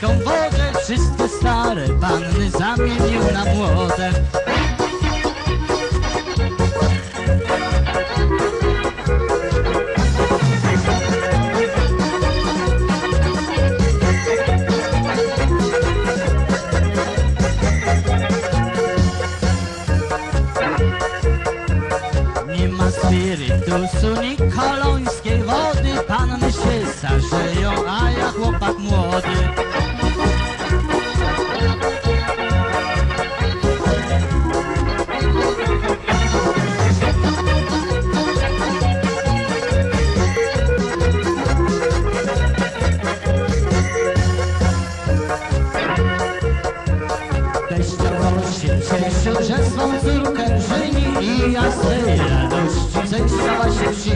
Kolońską wodę Wszystkie stare panny zamienił na młode. Spirytusu, ni kolońskiej wody Panny się starzeją, a ja chłopak młody Teściowo się cieszył, że swą córkę żyni I ja z tej radości zechciała się wsi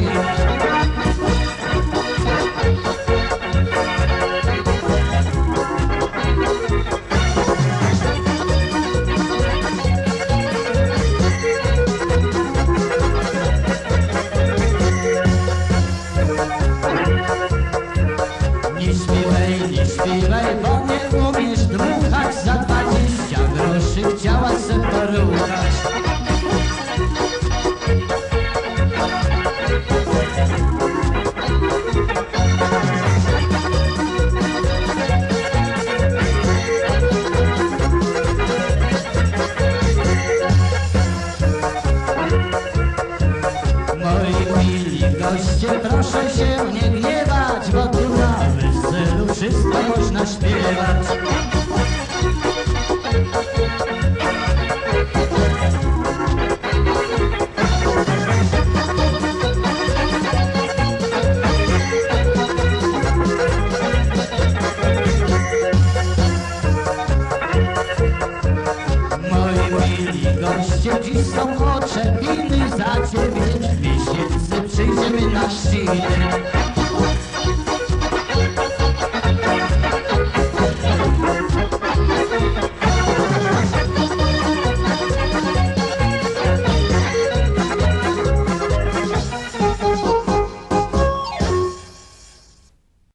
proszę się nie gniewać Bo tu na weselu wszystko można śpiewać